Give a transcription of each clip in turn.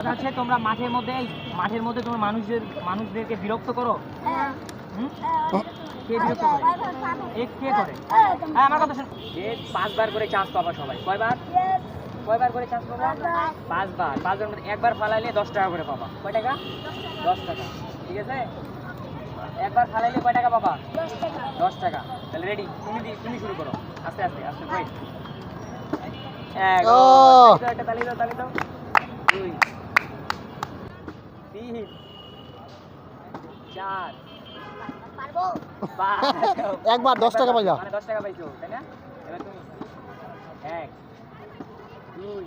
কথা তোমরা মাঠের মধ্যে মাঠের মধ্যে তোমরা মানুষদের মানুষদেরকে বিরক্ত করো? কে বিরক্ত করে এ কে করে হ্যাঁ আমার কথা শোন যে পাঁচবার করে চান্স পাবা সবাই কয়বার কয়বার করে চান্স পাবা পাঁচবার পাঁচবার মধ্যে একবার ফালাইলে দশ টাকা করে পাবা কয় টাকা দশ টাকা ঠিক আছে একবার ফালাইলে কয় টাকা পাবা দশ টাকা তাহলে রেডি তুমি তুমি শুরু করো আস্তে আস্তে আস্তে ওয়েট এক তালি দাও তালি দাও দুই তিন। চার। একবার দশ টাকা পাইলা মানে দশ টাকা পাইছো তাই না? এবার তুমি। এক দুই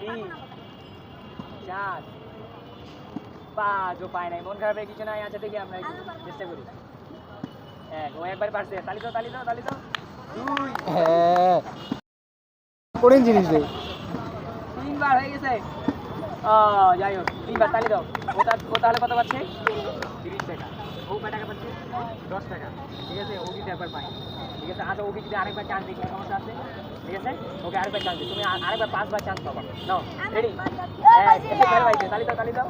তিন চার। পাঁচ ও পায় নাই। মন খারাপের কিছু নাই আচ্ছা দেখি আমরা চেষ্টা করি। এক ও একবার পারছে। তালি দাও তালি দাও তালি দাও। দুই। হ্যাঁ। কঠিন জিনিস তিনবার হয়ে গেছে। যাই হোক তিনবার তালি দাও। ও তা- ও তাহলে কত পাচ্ছে? তিরিশ টাকা। ও কয় টাকা পাচ্ছে? দশ টাকা। ঠিক আছে ও কিন্তু একবার পায় ঠিক আছে আচ্ছা ওকে যদি আরেকবার চান্স দিই কোনো সমস্যা আছে? ঠিক আছে ওকে আরেকবার চান্স দিই। তুমি আ- আরেকবার পাঁচবার চান্স পাবা। নাও রেডি তালি দাও তালি দাও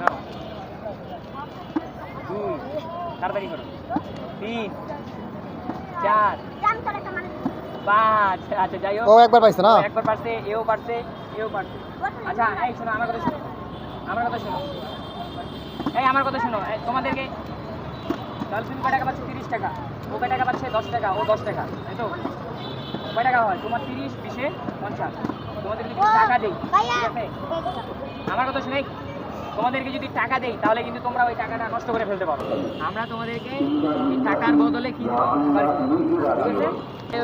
নাও। দুই তাড়াতাড়ি করো। তিন চার পাঁচ। আচ্ছা যাই হোক। ও একবার পাইছে না? ও একবার পারছে এও পারছে। আচ্ছা শোনো, আমার কথা শোনো। আমার কথা শোনো। আমার কথা শোনো। তোমাদেরকে ডলফিন কয় টাকা পাচ্ছে? তিরিশ টাকা। ও কয় টাকা পাচ্ছে? দশ টাকা। ও দশ টাকা। তাই তো। কয় টাকা হয়? তোমার তিরিশ, বিশে পঞ্চাশ। তোমাদের টাকা দিই। আমার কথা শুনে তোমাদেরকে যদি টাকা দেই তাহলে কিন্তু তোমরা ওই টাকাটা নষ্ট করে ফেলতে পারো। আমরা তোমাদেরকে টাকার বদলে কি ঠিক আছে?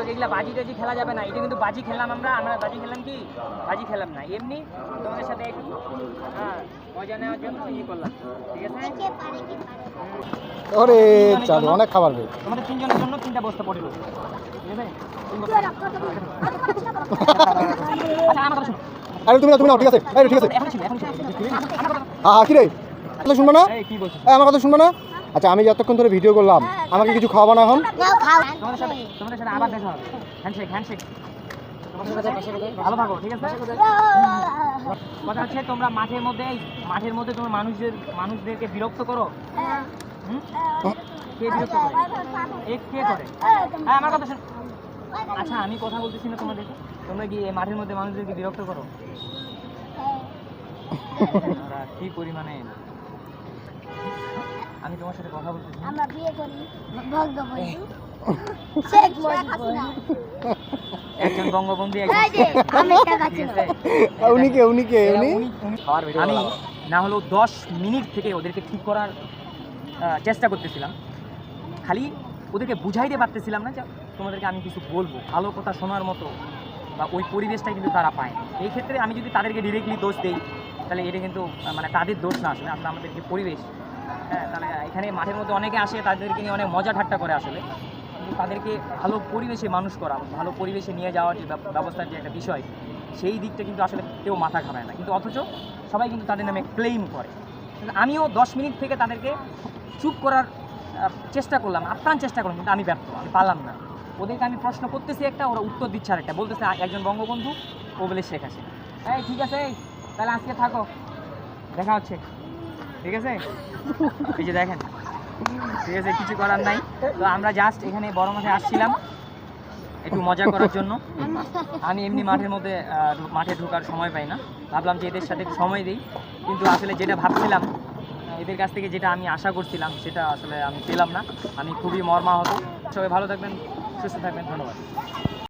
এগুলা বাজি টাজি খেলা যাবে না। এটা কিন্তু বাজি খেললাম আমরা। আমরা বাজি খেলাম কি? বাজি খেলাম না। এমনি তোমাদের সাথে একটু হ্যাঁ মজা নেওয়ার জন্য ই করলাম। ঠিক আছে। ওরে চালু অনেক খাবার তোমাদের তিনজনের জন্য তিনটা বস্তা পড়ে ঠিক আছে? আচ্ছা আমার কথা শোনো। আরে তুমি না তুমি না ঠিক আছে। এই ঠিক আছে। হ্যাঁ হ্যাঁ কি রে? কথা শুনব না? এই কি বলছিস? আমার কথা শুনব না? আচ্ছা আমি যতক্ষণ ধরে ভিডিও করলাম আমাকে কিছু খাওয়াবো না এখন? তোমাদের সাথে তোমাদের সাথে আবার দেখা হবে। হ্যান্ডশেক হ্যান্ডশেক ভালো থাকো ঠিক আছে? কথা হচ্ছে তোমরা মাঠের মধ্যে মাঠের মধ্যে তোমরা মানুষদের মানুষদেরকে বিরক্ত করো? কে বিরক্ত করে? এ কে করে? হ্যাঁ আমার কথা শোন। আচ্ছা আমি কথা বলতেছি না তোমাদেরকে। তোমরা কি এই মাঠের মধ্যে মানুষদেরকে বিরক্ত করো? ওরা কি পরিমাণে? আমি তোমার সাথে কথা বলতেছি আমরা বিয়ে করি। একজন বঙ্গবন্ধু এই একজন যে, আমি টাকা ঠিক ছিল। আছে? উনি কে উনি কে উনি? উনি- উনি- আমি না হলেও দশ মিনিট থেকে ওদেরকে ঠিক করার চেষ্টা করতেছিলাম। খালি ওদেরকে বুঝাইতে পারতেছিলাম না যে তোমাদেরকে আমি কিছু বলব। ভালো কথা শোনার মতো। বা ওই পরিবেশটা কিন্তু তারা পায়। এই ক্ষেত্রে আমি যদি তাদেরকে ডিরেক্টলি দোষ দেই, তাহলে এটা কিন্তু মানে তাদের দোষ না আসলে। আসলে আমাদের যে পরিবেশ হ্যাঁ তাহলে এখানে মাঠের মধ্যে অনেকে আসে, তাদেরকে নিয়ে অনেক মজা ঠাট্টা করে আসলে। তাদেরকে ভালো পরিবেশে মানুষ করা, ভালো পরিবেশে নিয়ে যাওয়ার যে ব্যব- ব্যবস্থার যে একটা বিষয়, সেই দিকটা কিন্তু আসলে কেউ মাথা ঘামায় না। কিন্তু অথচ সবাই কিন্তু তাদের নামে ক্লেম করে। আমিও দশ মিনিট থেকে তাদেরকে চুপ করার চেষ্টা করলাম, আপ্রাণ চেষ্টা করলাম, কিন্তু আমি ব্যর্থ, আমি পারলাম না। ওদেরকে আমি প্রশ্ন করতেছি একটা ওরা উত্তর দিচ্ছে আর একটা বলতেছে একজন বঙ্গবন্ধু ও বলে শেখ হাসিনা। এই ঠিক আছে এই, তাহলে আজকে থাকো। দেখা হচ্ছে। ঠিক আছে? এই যে দেখেন। ঠিক আছে কিছু করার নাই। তো আমরা জাস্ট এখানে বড় মাঠে আসছিলাম। একটু মজা করার জন্য। আমি এমনি মাঠের মধ্যে মাঠে ঢোকার সময় পাই না। ভাবলাম যে এদের সাথে সময় দিই। কিন্তু আসলে যেটা ভাবছিলাম এদের কাছ থেকে যেটা আমি আশা করছিলাম সেটা আসলে আমি পেলাম না। আমি খুবই মর্মাহত। সবাই ভালো থাকবেন। 这是那边看到没